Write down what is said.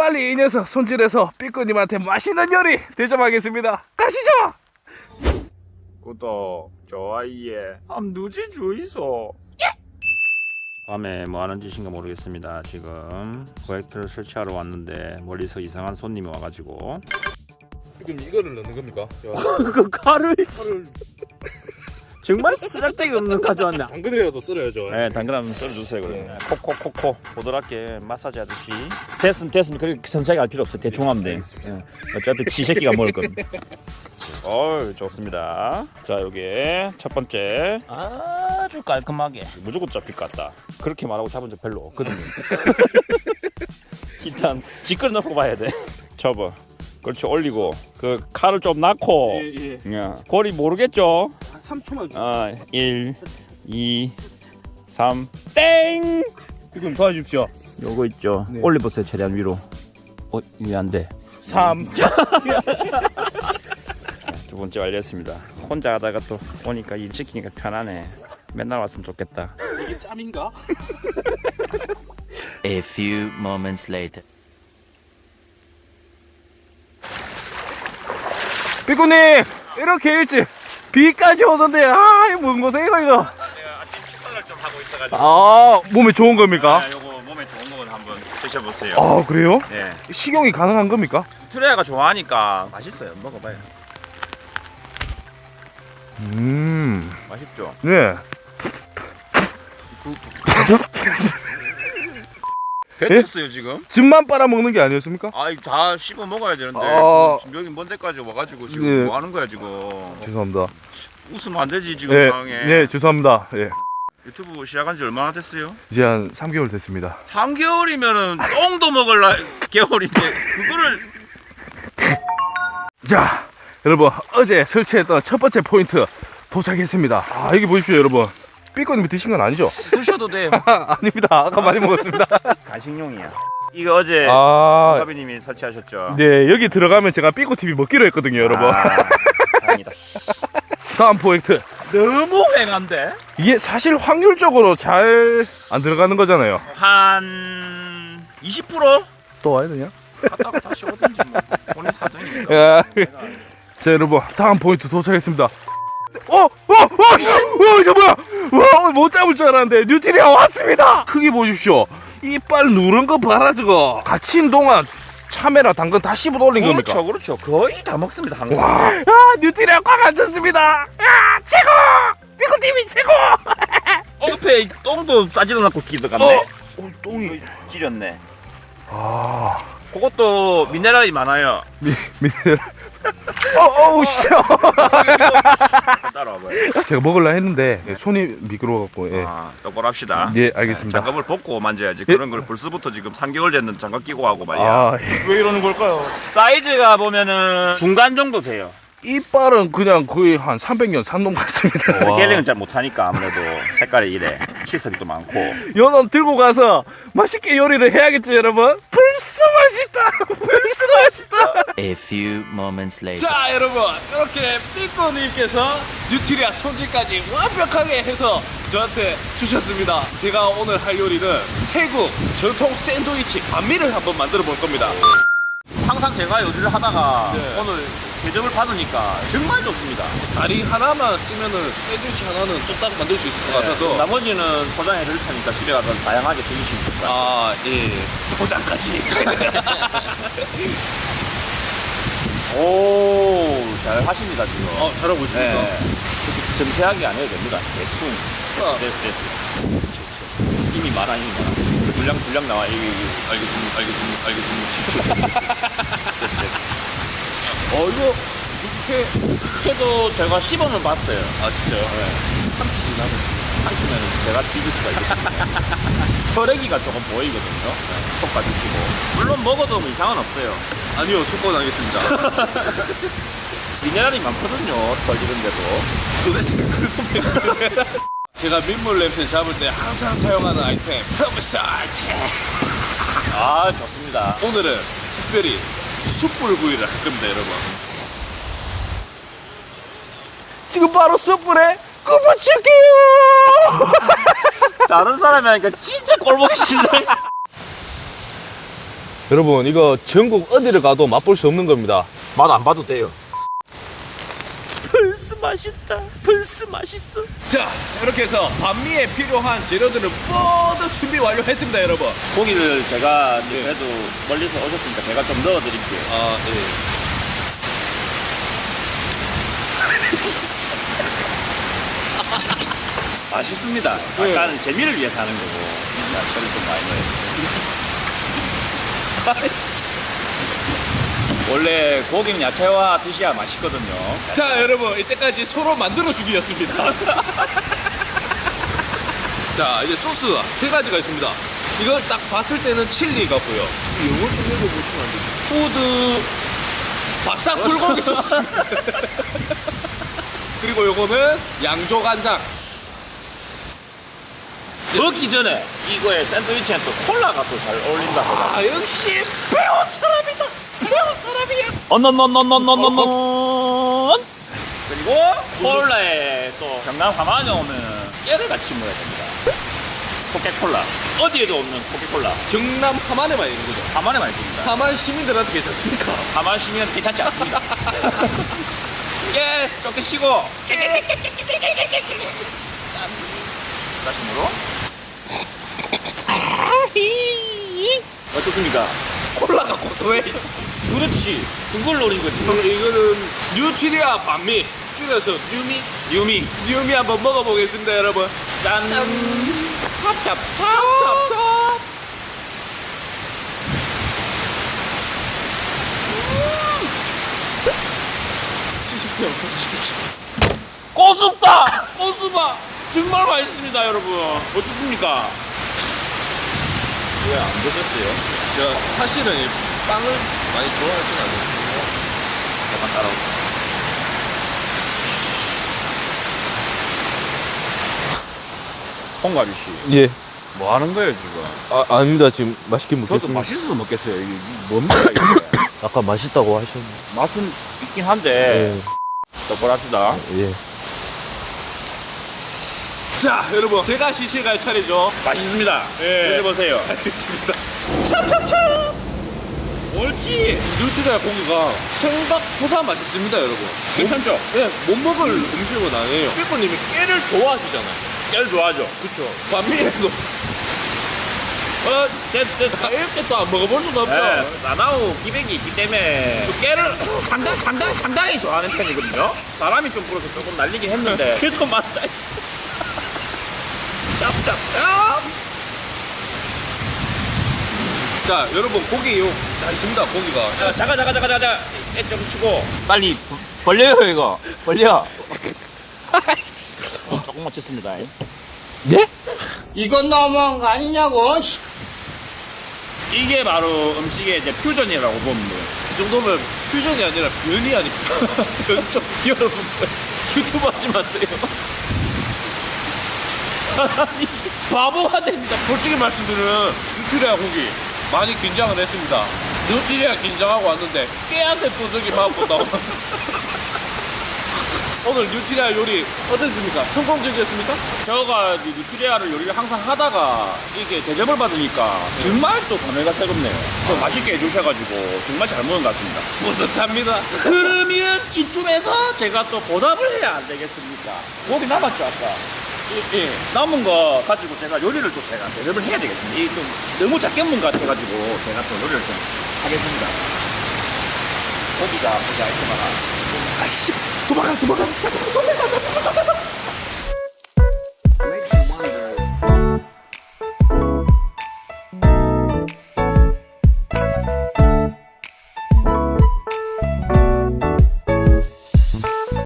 빨리 이 녀석 손질해서 삐꾸님한테 맛있는 요리 대접하겠습니다. 가시죠. 구독, 좋아요, 함 누지 주이소. 밤에 뭐 하는 짓인가 모르겠습니다. 지금 프로젝트를 설치하러 왔는데 멀리서 이상한 손님이 와가지고 그럼 이거를 넣는 겁니까? 그 칼을 칼을 정말 쓰잘데기 없는 가져왔네. 당근이라도 썰어야죠. 네, 당근 한번 썰어주세요. 그러면 콕콕콕콕 보드랍게 마사지 하듯이 됐으면 됐으면 그렇게 천천히 할 필요 없어. 대충 하면 돼. 예. 어차피 지새끼가 먹을 겁니다. 어우 좋습니다. 자 요게 첫 번째 아주 깔끔하게 무조건 잡힐 것 같다. 그렇게 말하고 잡은 적 별로 없거든요. 일단 지끌 넣고 봐야 돼. 접어. 그렇지 올리고 그 칼을 좀 넣고 예. 야, 고리 모르겠죠? 한 3초만 아, 1, 2, 3, 땡! 삐꾸님 도와주십시오. 요거 있죠. 네. 올려보세요, 최대한 위로. 어, 이게 안 돼. 3. 두 번째 완료했습니다. 혼자 하다가 또 오니까 일 시키니까 편하네. 맨날 왔으면 좋겠다. 이게 짬인가? A few moments later. 삐꾸님 이렇게 일찍 비까지 오던데 아뭔 고생이고 이거. 내가 아침 식사를 좀 하고 있어가지고. 아 몸에 좋은 겁니까? 요거 몸에 좋은 거는 한번 드셔보세요. 아 그래요? 네. 식용이 가능한 겁니까? 트레아가 좋아하니까 맛있어요. 먹어봐요. 음, 맛있죠? 네. 뱉었어요 지금? 즙만 빨아먹는 게 아니었습니까? 아 이거 다 씹어 먹어야 되는데 아. 지금 여기 먼 데까지 와가지고 지금 네. 뭐 하는 거야 지금 죄송합니다. 웃으면 안 되지 지금 네, 상황에 네, 죄송합니다. 예. 유튜브 시작한 지 얼마나 됐어요? 이제 한 3개월 됐습니다. 3개월이면은 똥도 먹을 날 개월인데 그거를 자, 여러분 어제 설치했던 첫 번째 포인트 도착했습니다. 아, 여기 보십시오, 여러분. 삐꼬님이 드신 건 아니죠? 드셔도 돼요 아, 아닙니다. 아까 많이 먹었습니다. 간식용이야 이거 어제 아, 가비님이 설치하셨죠? 네, 여기 들어가면 제가 삐꼬 TV 먹기로 했거든요, 여러분. 아, 다행이다 다음 포인트. 너무 휑한데? 이게 사실 확률적으로 잘 안 들어가는 거잖아요. 한 20%? 또 와야 되냐? 갔다가 다시 오든지 뭐 본인 사정이니까 야, 자 여러분 다음 포인트 도착했습니다. 어, 어, 어, 씨! 어, 이거 뭐야? 와, 못 잡을 줄 알았는데 뉴트리아 왔습니다. 크기 보십시오. 이빨 누른 거 봐라 저거. 갇힌 동안 참외랑 당근 다 씹어 올린 겁니까? 그렇죠 그렇죠 거의 다 먹습니다 항상 와, 아, 뉴트리아 꽉 앉혔습니다. 아, 최고! 피코 TV 최고! 어, 옆에 똥도 싸지도 않고 기도 갔네 어, 어, 똥이. 찌렸네 아, 그것도 미네랄이 많아요 미, 미, 어, 어우, 씨. 따라와봐요 제가 먹으려 했는데 손이 미끄러워갖고, 예. 아, 똑바로 합시다 예, 알겠습니다. 장갑을 벗고 만져야지 예. 그런 걸 벌써부터 지금 3개월 됐는 장갑 끼고 하고 말이야 아, 예. 사이즈가 보면은 중간 정도 돼요 이빨은 그냥 거의 한 300년 산놈 같습니다. 스케일링은 잘 못하니까 아무래도 색깔이 이래 실속이 또 많고 요놈 들고 가서 맛있게 요리를 해야겠죠, 여러분? 맛있다! A few moments later. 자, 여러분. 이렇게 삐꼬님께서 뉴트리아 손질까지 완벽하게 해서 저한테 주셨습니다. 제가 오늘 할 요리는 태국 전통 샌드위치 반미를 한번 만들어 볼 겁니다. 항상 제가 요리를 하다가 네. 오늘 대접을 받으니까 정말 좋습니다 다리 하나만 쓰면은 샌드위치 하나는 뚝딱 만들 수 있을 것 같아서. 나머지는 포장해 드릴 테니까 집에 가서 다양하게 드시면 됩니다 아, 예. 포장까지. 오, 잘 하십니다, 지금. 어, 잘하고 있습니다. 네. 그렇게 섬세하게 안 해도 됩니다. 대충. 어. 됐어, 됐어. 힘이 많아, 힘이 많아. 분량, 분량 나와. 여기. 알겠습니다, 알겠습니다, 알겠습니다. 어, 이거 이렇게 해도 제가 씹어는 봤어요. 아 진짜요? 네. 30이 나면 삼키면 제가 뒤질 수가 있겠습니다. 혈액이가 조금 보이거든요. 네, 속까지 씹고. 물론 먹어도 뭐 이상은 없어요. 아니요, 속건하겠습니다. 미네랄이 많거든요. 털 이런데도. 도대체 그겁니다. 제가 민물 냄새 잡을 때 항상 사용하는 아이템 펌살트 아, 좋습니다. 오늘은 특별히 숯불 구이를 할 겁니다 여러분 지금 바로 숯불에 굽어칠게요 다른 사람이 하니까 진짜 꼴보기 싫네. 여러분 이거 전국 어디를 가도 맛볼 수 없는 겁니다. 맛 안 봐도 돼요. 분스 맛있다. 분스 맛있어. 자 이렇게 해서 반미에 필요한 재료들을 모두 준비 완료했습니다 여러분. 고기를 제가 이제 그래도 멀리서 오셨으니까 제가 좀 넣어드릴게요. 아 예. 맛있습니다. 네. 약간 재미를 위해서 하는 거고. 야채를 좀 많이 넣어요. 원래 고기는 야채와 드셔야 맛있거든요. 자 여러분 이때까지 서로 만들어 주기였습니다. 자 이제 소스 세 가지가 있습니다. 이걸 딱 봤을 때는 칠리 같고요. 영어 좀 읽어보시면 안 되죠? 푸드 바싹 불고기 소스. 그리고 요거는 양조 간장. 먹기 전에 이거에 샌드위치에 또 콜라가 또 잘 어울린다고. 아 역시 배운 사람이다. 배운 사람이야. 언넌넌넌넌넌넌 그리고 콜라에 또 경남 화만에 오면 깨를 같이 먹어야 됩니다. 코케콜라 어디에도 없는 코케콜라 경남 함안에만 있는 거죠. 화만에만 있습니다. 함안 시민들한테 괜찮습니까? 화만 시민은 괜찮지 않습니다. 깨 쫓겨 치고 다시으로 어떻습니까? 콜라가 고소해. 그렇지 그걸 노린 거지. 이거는 뉴트리아 반미 줄여서 뉴미 유미 뉴미 한번 먹어보겠습니다 여러분 짠. 찹찹찹. 찹찹찹 고습다! 고수바! 정말 맛있습니다, 여러분. 어떻습니까? 왜 안 드셨어요? 제가 사실은 이 빵을 많이 좋아하진 않아요 잠깐 따라오세요. 홍가비 씨, 예. 뭐 하는 거예요, 지금? 아, 아닙니다 지금 맛있게 저도 먹겠습니다 맛있어서 먹겠어요. 이게 뭡니까, 이게? 아까 맛있다고 하셨는데 맛은 있긴 한데, 똑바로 합시다. 예. 자 여러분 제가 시식할 차례죠 맛있습니다. 예. 드셔보세요. 알겠습니다 찹찹찹 옳지! 뉴트리아 고기가 생각보다 맛있습니다 여러분 괜찮죠? 네, 못 먹을 음식은 아니에요 필포님이 깨를 좋아하시잖아요 깨를 좋아하죠? 그쵸 반미에도 어, 됐, 됐. 아, 이렇게 또 안 먹어볼 수도 없죠 네, 나나우 기백이 있기 때문에 또 깨를 상당히, 상당히, 상당히 좋아하는 편이거든요. 바람이 좀 불어서 조금 날리긴 했는데 그래도 맞다. 짭짭짭. 자 여러분 고기 요 맛있습니다 고기가 자, 잠깐, 잠깐, 잠깐, 잠깐. 애좀 치고. 빨리 벌려요, 이거. 벌려. 어, 조금만 쳤습니다. 예? 이건 너무한 거 아니냐고. 이게 바로 음식의 이제 퓨전이라고 보면 돼요. 이 정도면 퓨전이 아니라 변이 아닙니까 변종 여러분 유튜브 하지 마세요 바보가 됩니다 솔직히 말씀드리면 뉴트리아 고기 많이 긴장을 했습니다 뉴트리아 긴장하고 왔는데 깨한테 두들기 맞고 나오는 오늘 뉴트리아 요리 어땠습니까? 성공적이었습니까? 이 뉴트리아를 요리를 항상 하다가 이게 대접을 받으니까 정말 또 감회가 새롭네요. 또 맛있게 해주셔가지고 정말 잘 먹은 것 같습니다. 뿌듯합니다 그러면 이쯤에서 제가 또 보답을 해야 안 되겠습니까? 고기 남았죠, 아까? 이- 예, 남은 거 가지고 제가 요리를 또 제가 대접을 해야 되겠습니다. 이 좀 너무 작게 먹은 것 같아가지고 제가 또 요리를 좀 하겠습니다. 고기가 보지 않지만 아씨 도망가 도망가 도망가